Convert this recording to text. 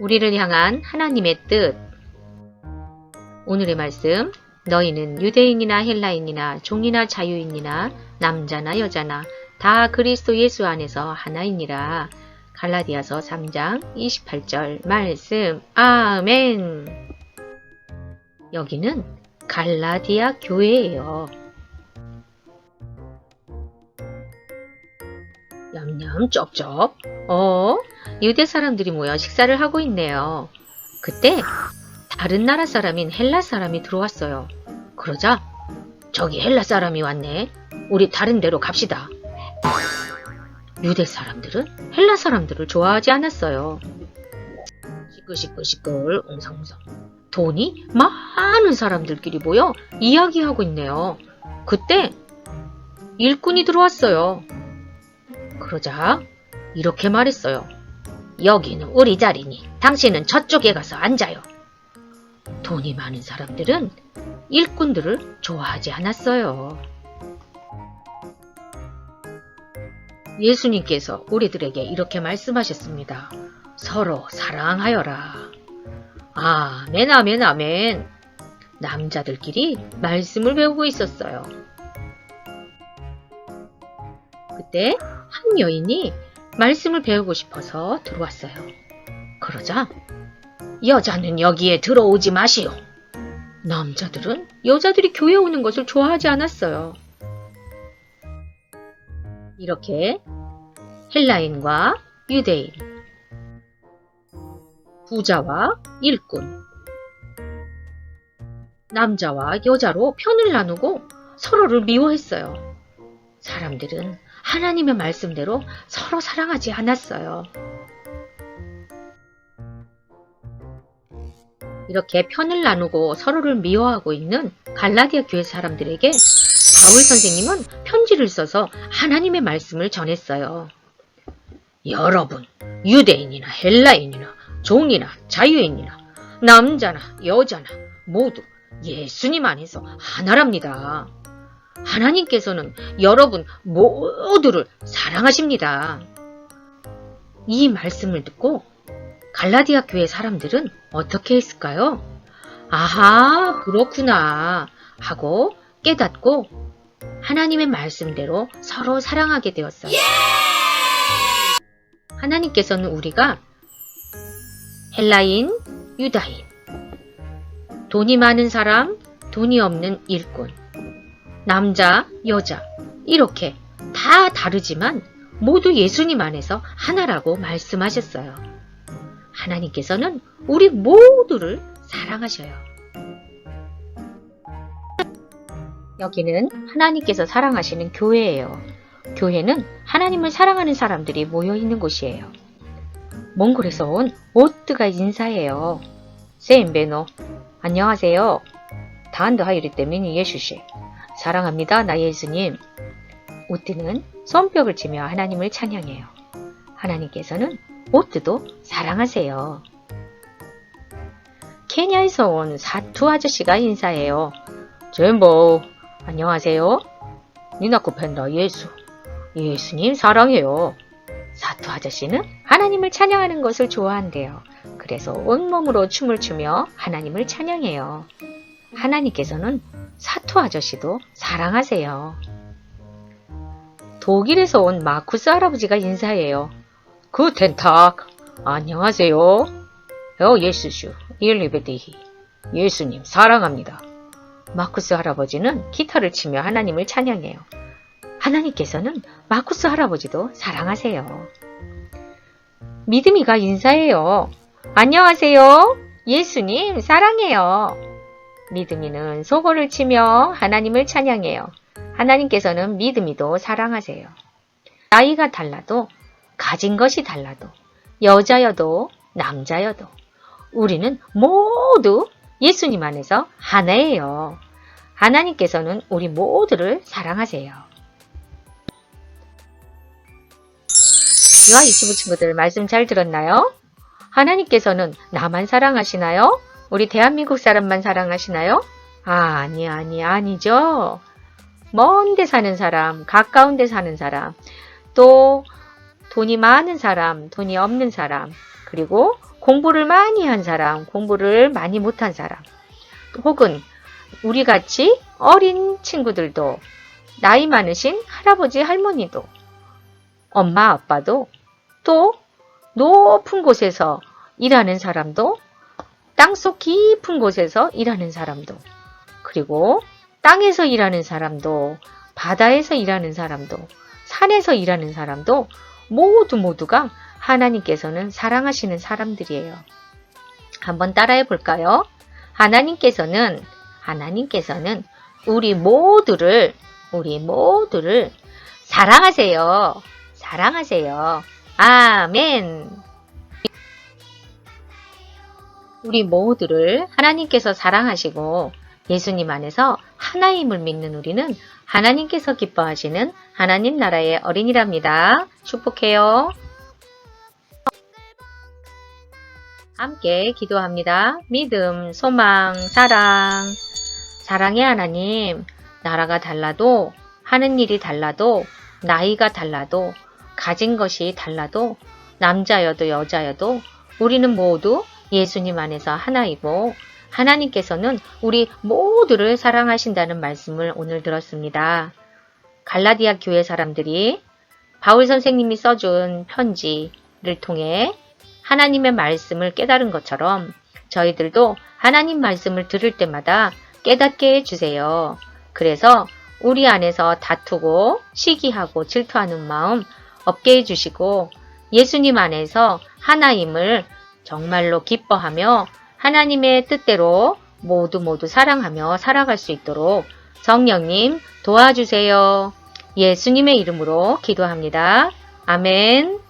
우리를 향한 하나님의 뜻. 오늘의 말씀. 너희는 유대인이나 헬라인이나 종이나 자유인이나 남자나 여자나 다 그리스도 예수 안에서 하나이니라. 갈라디아서 3장 28절 말씀. 아멘. 여기는 갈라디아 교회예요. 냠냠 쩝쩝. 어? 유대 사람들이 모여 식사를 하고 있네요. 그때 다른 나라 사람인 헬라 사람이 들어왔어요. 그러자 저기 헬라 사람이 왔네. 우리 다른 데로 갑시다. 유대 사람들은 헬라 사람들을 좋아하지 않았어요. 시끌시끌시끌 옹성옹성. 돈이 많은 사람들끼리 모여 이야기하고 있네요. 그때 일꾼이 들어왔어요. 그러자 이렇게 말했어요. 여기는 우리 자리니 당신은 저쪽에 가서 앉아요. 돈이 많은 사람들은 일꾼들을 좋아하지 않았어요. 예수님께서 우리들에게 이렇게 말씀하셨습니다. 서로 사랑하여라. 아멘, 아멘, 아멘. 남자들끼리 말씀을 배우고 있었어요. 그때 한 여인이 말씀을 배우고 싶어서 들어왔어요. 그러자 여자는 여기에 들어오지 마시오. 남자들은 여자들이 교회 오는 것을 좋아하지 않았어요. 이렇게 헬라인과 유대인, 부자와 일꾼, 남자와 여자로 편을 나누고 서로를 미워했어요. 사람들은 하나님의 말씀대로 서로 사랑하지 않았어요. 이렇게 편을 나누고 서로를 미워하고 있는 갈라디아 교회 사람들에게 바울 선생님은 편지를 써서 하나님의 말씀을 전했어요. 여러분, 유대인이나 헬라인이나 종이나 자유인이나 남자나 여자나 모두 예수님 안에서 하나랍니다. 하나님께서는 여러분 모두를 사랑하십니다. 이 말씀을 듣고 갈라디아 교회 사람들은 어떻게 했을까요? 아하, 그렇구나. 하고 깨닫고 하나님의 말씀대로 서로 사랑하게 되었어요. 하나님께서는 우리가 헬라인, 유다인, 돈이 많은 사람, 돈이 없는 일꾼, 남자, 여자, 이렇게 다 다르지만 모두 예수님 안에서 하나라고 말씀하셨어요. 하나님께서는 우리 모두를 사랑하셔요. 여기는 하나님께서 사랑하시는 교회예요. 교회는 하나님을 사랑하는 사람들이 모여 있는 곳이에요. 몽골에서 온 오뜨가 인사해요. 세인 베노, 안녕하세요. 다한드 하이리 때문에 예수씨. 사랑합니다, 나 예수님. 오뜨는 손뼉을 치며 하나님을 찬양해요. 하나님께서는 오뜨도 사랑하세요. 케냐에서 온 사투 아저씨가 인사해요. 젠보, 안녕하세요. 니나코 팬다 예수. 예수님 사랑해요. 사투 아저씨는 하나님을 찬양하는 것을 좋아한대요. 그래서 온몸으로 춤을 추며 하나님을 찬양해요. 하나님께서는 사투 아저씨도 사랑하세요. 독일에서 온 마쿠스 할아버지가 인사해요. 구텐탁 안녕하세요. 어 예수슈 일리베디히 예수님 사랑합니다. 마쿠스 할아버지는 기타를 치며 하나님을 찬양해요. 하나님께서는 마쿠스 할아버지도 사랑하세요. 믿음이가 인사해요. 안녕하세요. 예수님 사랑해요. 믿음이는 소고를 치며 하나님을 찬양해요. 하나님께서는 믿음이도 사랑하세요. 나이가 달라도 가진 것이 달라도 여자여도 남자여도 우리는 모두 예수님 안에서 하나예요. 하나님께서는 우리 모두를 사랑하세요. 유아 유치부 친구들 말씀 잘 들었나요? 하나님께서는 나만 사랑하시나요? 우리 대한민국 사람만 사랑하시나요? 아, 아니, 아니, 아니죠. 먼데 사는 사람, 가까운 데 사는 사람, 또 돈이 많은 사람, 돈이 없는 사람, 그리고 공부를 많이 한 사람, 공부를 많이 못한 사람, 혹은 우리 같이 어린 친구들도 나이 많으신 할아버지, 할머니도 엄마, 아빠도 또 높은 곳에서 일하는 사람도 땅속 깊은 곳에서 일하는 사람도 그리고 땅에서 일하는 사람도 바다에서 일하는 사람도 산에서 일하는 사람도 모두 모두가 하나님께서는 사랑하시는 사람들이에요. 한번 따라해 볼까요? 하나님께서는 하나님께서는 우리 모두를 우리 모두를 사랑하세요. 사랑하세요. 아멘. 우리 모두를 하나님께서 사랑하시고 예수님 안에서 하나임을 믿는 우리는 하나님께서 기뻐하시는 하나님 나라의 어린이랍니다. 축복해요. 함께 기도합니다. 믿음, 소망, 사랑. 사랑의 하나님, 나라가 달라도, 하는 일이 달라도, 나이가 달라도, 가진 것이 달라도, 남자여도 여자여도, 우리는 모두 예수님 안에서 하나이고, 하나님께서는 우리 모두를 사랑하신다는 말씀을 오늘 들었습니다. 갈라디아 교회 사람들이 바울 선생님이 써준 편지를 통해 하나님의 말씀을 깨달은 것처럼 저희들도 하나님 말씀을 들을 때마다 깨닫게 해주세요. 그래서 우리 안에서 다투고 시기하고 질투하는 마음 없게 해주시고 예수님 안에서 하나임을 정말로 기뻐하며 하나님의 뜻대로 모두 모두 사랑하며 살아갈 수 있도록 성령님 도와주세요. 예수님의 이름으로 기도합니다. 아멘.